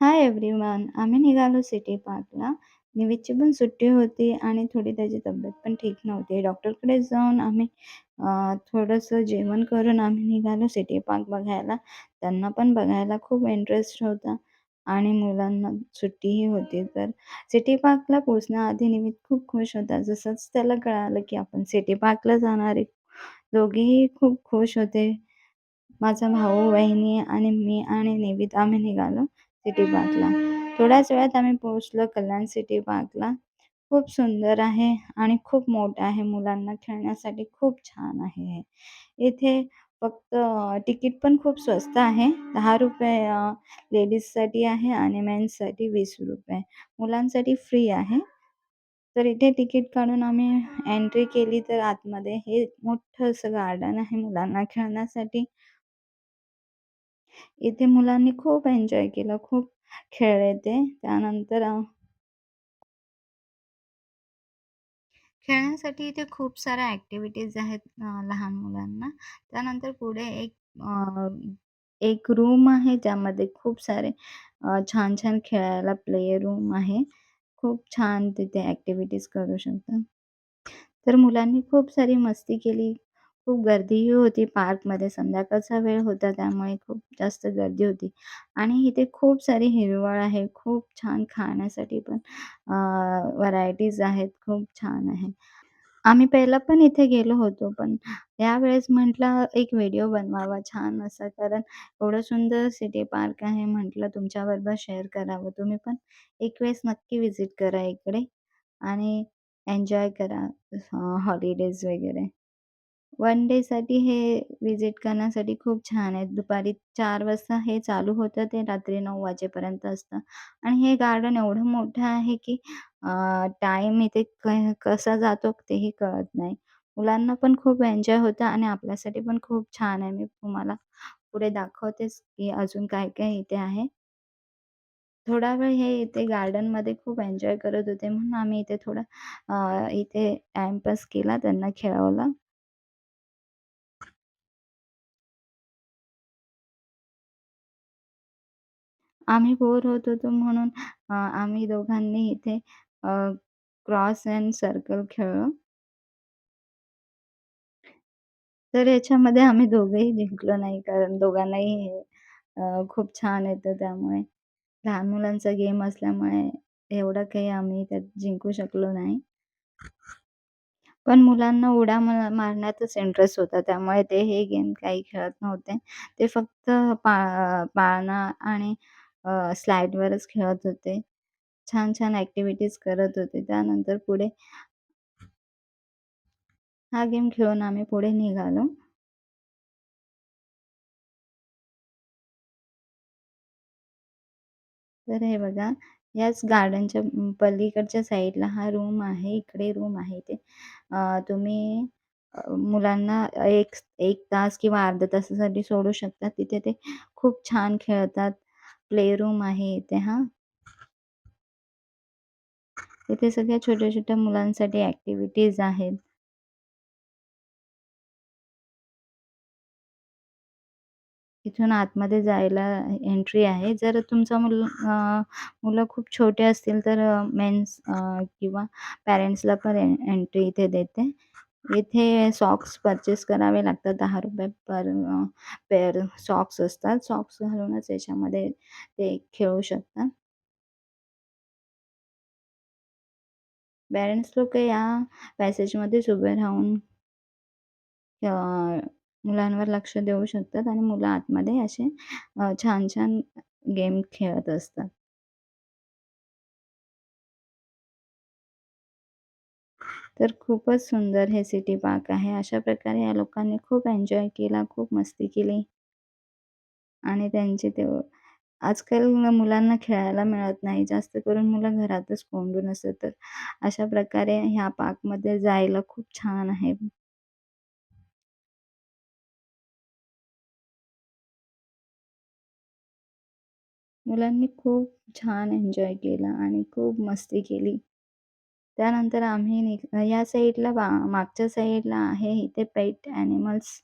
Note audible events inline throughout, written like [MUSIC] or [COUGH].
Hi everyone. आम्ही निघालो city पार्कला. निवेदची पण सुट्टी होती आणि थोडी त्याची तब्येत पण ठीक नव्हती. डॉक्टरकडे जाऊन आम्ही अ, थोडंसं जेवण करून आम्ही निघालो सिटी पार्क बघायला. त्यांना पण बघायला खूप इंटरेस्ट होता आणि मुलांना सुट्टीही होती. तर सिटी पार्कला पोहोचण्याआधी निमित्त खूप खुश होता. जसंच त्याला कळालं की आपण सिटी पार्कला जाणार आहे, दोघेही खूप खुश होते. माझा भाऊ, वहिनी आणि मी आणि निवेद आम्ही निघालो सिटी पार्कला. थोड्याच वेळात आम्ही पोहोचलो कल्याण सिटी पार्कला. खूप सुंदर आहे आणि खूप मोठं आहे. मुलांना खेळण्यासाठी खूप छान आहे हे. इथे फक्त तिकीट पण खूप स्वस्त आहे. दहा रुपये लेडीजसाठी आहे आणि मेन्ससाठी ₹20. मुलांसाठी फ्री आहे. तर इथे तिकीट काढून आम्ही एंट्री केली तर आतमध्ये हे मोठं असं गार्डन आहे मुलांना खेळण्यासाठी. इथे मुलांनी खूप एन्जॉय केलं. खूप खेळले ते. त्यानंतर खेळण्यासाठी इथे खूप साऱ्या ॲक्टिव्हिटीज आहेत अ, लहान मुलांना. त्यानंतर पुढे एक अ, एक रूम आहे ज्यामध्ये खूप सारे अ, छान-छान खेळायला प्ले रूम आहे. खूप छान तिथे ॲक्टिव्हिटीज करू शकता. तर मुलांनी खूप सारी मस्ती केली. खूप गर्दीही होती पार्कमध्ये. संध्याकाळचा वेळ होता त्यामुळे खूप जास्त गर्दी होती आणि इथे खूप सारी हिरवळ आहे. खूप छान खाण्यासाठी पण व्हरायटीज आहेत. खूप छान आहे. आम्ही पहिला पण इथे गेलो होतो, पण यावेळेस म्हटलं एक व्हिडिओ बनवावा छान असा, कारण एवढं सुंदर सिटी पार्क आहे म्हटलं तुमच्याबरोबर शेअर करावं. तुम्ही पण एक वेळेस नक्की व्हिजिट करा इकडे आणि एन्जॉय करा हॉलिडेज वगैरे. वन डेसाठी हे व्हिजिट करण्यासाठी खूप छान आहे. दुपारी चार वाजता हे चालू होतं ते रात्री नऊ वाजेपर्यंत असतं आणि हे गार्डन एवढं मोठं आहे की टाइम टाईम इथे क कसा जातो तेही कळत नाही. मुलांना पण खूप एन्जॉय होतं आणि आपल्यासाठी पण खूप छान आहे. मी तुम्हाला पुढे दाखवतेच की अजून काय-काय इथे आहे. थोडा वेळ हे इथे गार्डनमध्ये खूप एन्जॉय करत होते म्हणून आम्ही इथे थोडा इथे टाइमपास केला, त्यांना खेळवलं. आम्ही बोर होत होतो म्हणून अ, आम्ही दोघांनी इथे अ, क्रॉस अँड सर्कल खेळलो. तर याच्यामध्ये आम्ही दोघंही जिंकलो नाही कारण दोघांनाही हे अ, खूप छान येतं त्यामुळे. लहान मुलांचा गेम असल्यामुळे एवढं काही आम्ही त्यात जिंकू शकलो नाही. पण मुलांना उड्या मा मारण्यातच इंटरेस्ट होता त्यामुळे ते हे गेम काही खेळत नव्हते. ते फक्त पा पाळणा आणि अ, स्लाईडवरच खेळत होते. छान-छान ॲक्टिव्हिटीज करत होते. त्यानंतर पुढे हा गेम खेळून आम्ही पुढे निघालो. तर हे बघा, याच गार्डनच्या पलीकडच्या साईडला हा रूम आहे. इकडे रूम आहे इथे. अ, तुम्ही अ, मुलांना एक 1 तास किंवा अर्ध्या तासासाठी सोडू शकता. तिथे ते खूप छान खेळतात. प्ले रूम आहे इथे हा इथे सगळ्या छोट्या-छोट्या मुलांसाठी ऍक्टिव्हिटीज आहेत. इथून आतमध्ये जायला एंट्री आहे. जर तुमचा मुल मुलं खूप छोटे असतील तर मेन्स किंवा पॅरेंट्सला पण एंट्री इथे देते. इथे सॉक्स पर्चेस करावे लागतात. ₹10 पर पेअर सॉक्स असतात. सॉक्स घालूनच याच्यामध्ये ते खेळू शकतात. पॅरेंट्स लोक या पॅसेजमध्येच उभे राहून मुलांवर लक्ष देऊ शकतात आणि मुलं आतमध्ये असे छान-छान गेम खेळत असतात. तर खूपच सुंदर हे सिटी पार्क आहे. अशा प्रकारे या लोकांनी खूप एन्जॉय केला, खूप मस्ती केली आणि त्यांचे ते आजकाल मुलांना खेळायला मिळत नाही. जास्त करून मुलं घरातच कोंडून असतात. तर अशा प्रकारे ह्या पार्कमध्ये जायला खूप छान आहे. मुलांनी खूप छान एन्जॉय केला आणि खूप मस्ती केली. त्यानंतर आम्ही निघ या साईडला बा मागच्या साईडला आहे इथे पेट ॲनिमल्स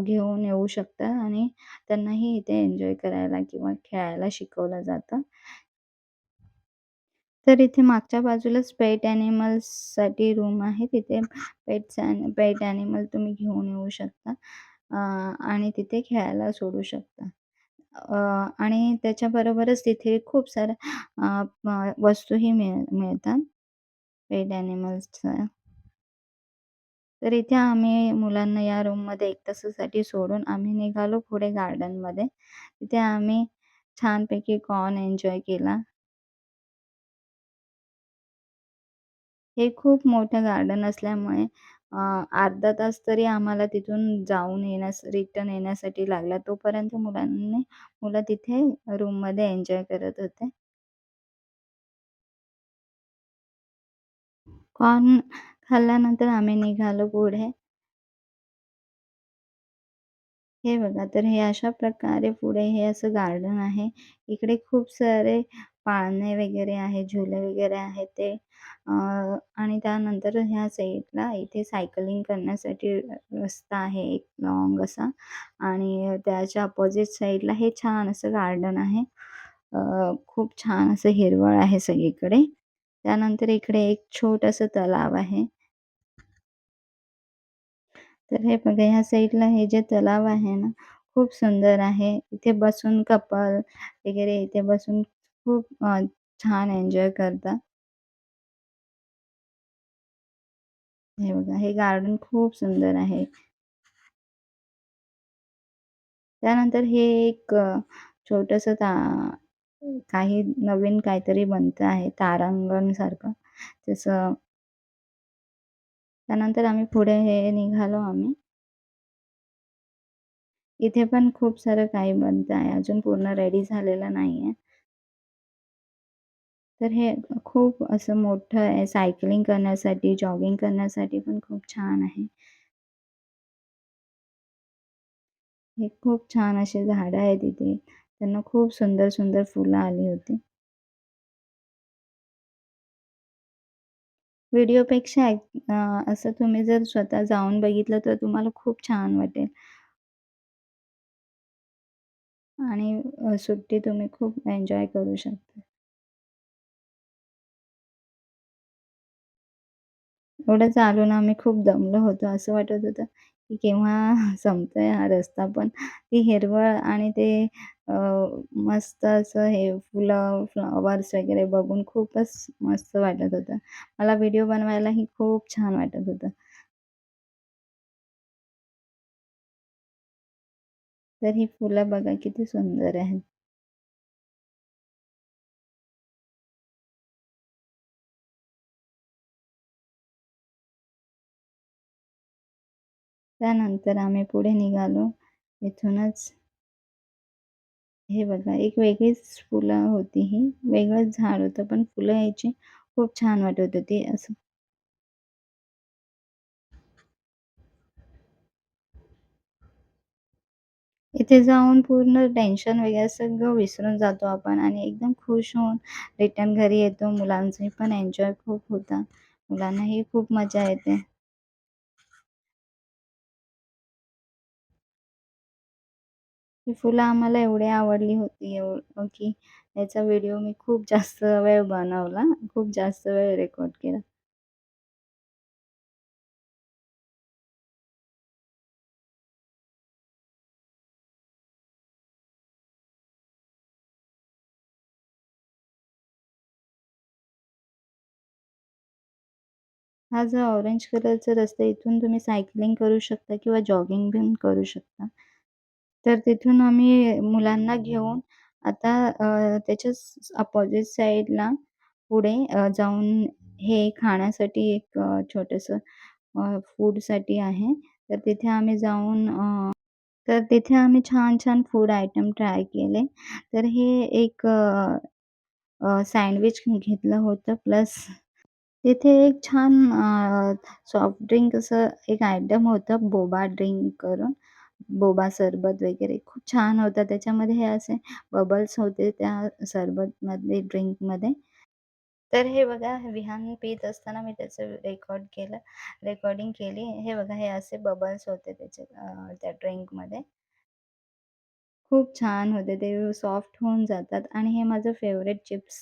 घेऊन येऊ शकतात आणि त्यांनाही इथे एन्जॉय करायला किंवा खेळायला शिकवलं जातं. तर इथे मागच्या बाजूलाच पेट ॲनिमल्ससाठी रूम आहे. तिथे पेट्स पेट ॲनिमल तुम्ही घेऊन येऊ शकता आणि तिथे खेळायला सोडू शकता. अ, आणि त्याच्याबरोबरच तिथे खूप साऱ्या अ, म वस्तूही मिळ मिळतात पेट ॲनिमल्सच्या. तर इथे आम्ही मुलांना या रूममध्ये 1 तासासाठी सोडून आम्ही निघालो पुढे गार्डनमध्ये. तिथे आम्ही छानपैकी कॉर्न एन्जॉय केला. हे खूप मोठं गार्डन असल्यामुळे अर्धा तास तरी आम्हाला तिथून जाऊन येण्यास रिटर्न येण्यासाठी लागला. तोपर्यंत मुलांनी मुलं तिथे रूममध्ये एन्जॉय करत होते. कॉर्न खाल्ल्यानंतर आम्ही निघालो पुढे. हे बघा, तर हे अशा प्रकारे पुढे हे असं गार्डन आहे. इकडे खूप सारे पाळणे वगैरे आहे झुले वगैरे आहेत ते आणि त्यानंतर ह्या साईडला इथे सायकलिंग करण्यासाठी रस्ता आहे एक लॉंग असा आणि त्याच्या अपोजिट साईडला हे छान असं गार्डन आहे. खूप छान असं हिरवळ आहे सगळीकडे. त्यानंतर इकडे एक छोटंसं तलाव आहे. तर हे बघा ह्या साईडला हे जे तलाव आहे ना, खूप सुंदर आहे. इथे बसून कपल वगैरे इथे बसून खूप अ, छान एन्जॉय करतात. हे बघा, हे गार्डन खूप सुंदर आहे. त्यानंतर हे एक अ, छोटंसं ता काही नवीन काहीतरी बनतं आहे तारांगण सारखं तसं. त्यानंतर आम्ही पुढे हे निघालो आम्ही. इथे पण खूप सारं काही बनतं आहे. अजून पूर्ण रेडी झालेलं नाहीये. तर हे खूप असं मोठं आहे. सायकलिंग करण्यासाठी, जॉगिंग करण्यासाठी पण खूप छान आहे. हे खूप छान असे झाडं आहेत इथे. त्यांना खूप सुंदर, सुंदर फुलं आली होती. व्हिडिओपेक्षा असं तुम्ही जर स्वतः जाऊन बघितलं तर तुम्हाला खूप छान वाटेल. आणि सुट्टी तुम्ही खूप एन्जॉय करू शकता. एवढं चालून आम्ही खूप दमलो होतो. असं वाटत होतं, की केव्हा [LAUGHS] संपतोय हा रस्ता. पण ती हिरवळ आणि ते अ, मस्त असं हे फुलं, फ्लॉवर्स वगैरे बघून खूपच मस्त वाटत होतं. मला व्हिडिओ बनवायलाही खूप छान वाटत होतं. तर ही फुलं बघा किती सुंदर आहेत. त्यानंतर आम्ही पुढे निघालो. इथूनच हे बघा, एक वेगळीच फुलं होती ही. वेगळंच झाड होतं, पण फुलं यायची खूप छान वाटत होती. असं इथे जाऊन पूर्ण टेन्शन वगैरे सगळं विसरून जातो आपण आणि एकदम खुश होऊन रिटर्न घरी येतो. मुलांचे पण एन्जॉय खूप होता. मुलांनाही खूप मजा येते. ही फुलं आम्हाला एवढी आवडली होती एव की याचा व्हिडिओ मी खूप जास्त वेळ बनवला. खूप जास्त वेळ रेकॉर्ड केला. हा जो ऑरेंज कलरचा रस्ता इथून तुम्ही सायकलिंग करू शकता किंवा जॉगिंग पण करू शकता. तर तिथून आम्ही मुलांना घेऊन आता त्याच्याच अपोजिट साईडला पुढे जाऊन हे खाण्यासाठी एक छोटंसं फूडसाठी आहे. तर तिथे आम्ही जाऊन तर तिथे आम्ही छान-छान फूड आयटम ट्राय केले. तर हे एक सँडविच घेतलं होतं प्लस तिथे एक छान सॉफ्ट ड्रिंक असं एक आयटम होतं बोबा ड्रिंक करून. बोबा सरबत वगैरे खूप छान होतं. त्याच्यामध्ये हे असे बबल्स होते त्या सरबतमध्ये, ड्रिंकमध्ये. तर हे बघा विहान पीत असताना मी त्याचं रेकॉर्ड केलं रेकॉर्डिंग केली. हे बघा हे असे बबल्स होते त्याचे अ, त्या ड्रिंकमध्ये. खूप छान होते ते सॉफ्ट होऊन जातात आणि हे माझं फेवरेट चिप्स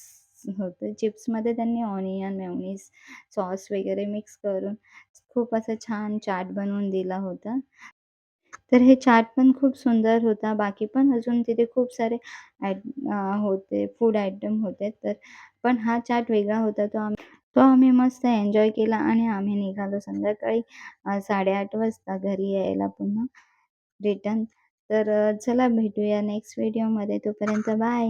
होते. चिप्समध्ये त्यांनी ऑनियन, मेयोनीज, सॉस वगैरे मिक्स करून खूप असं छान चाट बनवून दिला होता. तर हे चाट पण खूप सुंदर होता. बाकी पण अजून तिथे खूप सारे आयट होते फूड आयटम होते. तर पण हा चाट वेगळा होता. तो आम्ही तो आम्ही मस्त एन्जॉय केला आणि आम्ही निघालो संध्याकाळी साडेआठ वाजता घरी यायला पुन्हा रिटर्न. तर चला भेटूया नेक्स्ट व्हिडिओमध्ये. तोपर्यंत बाय.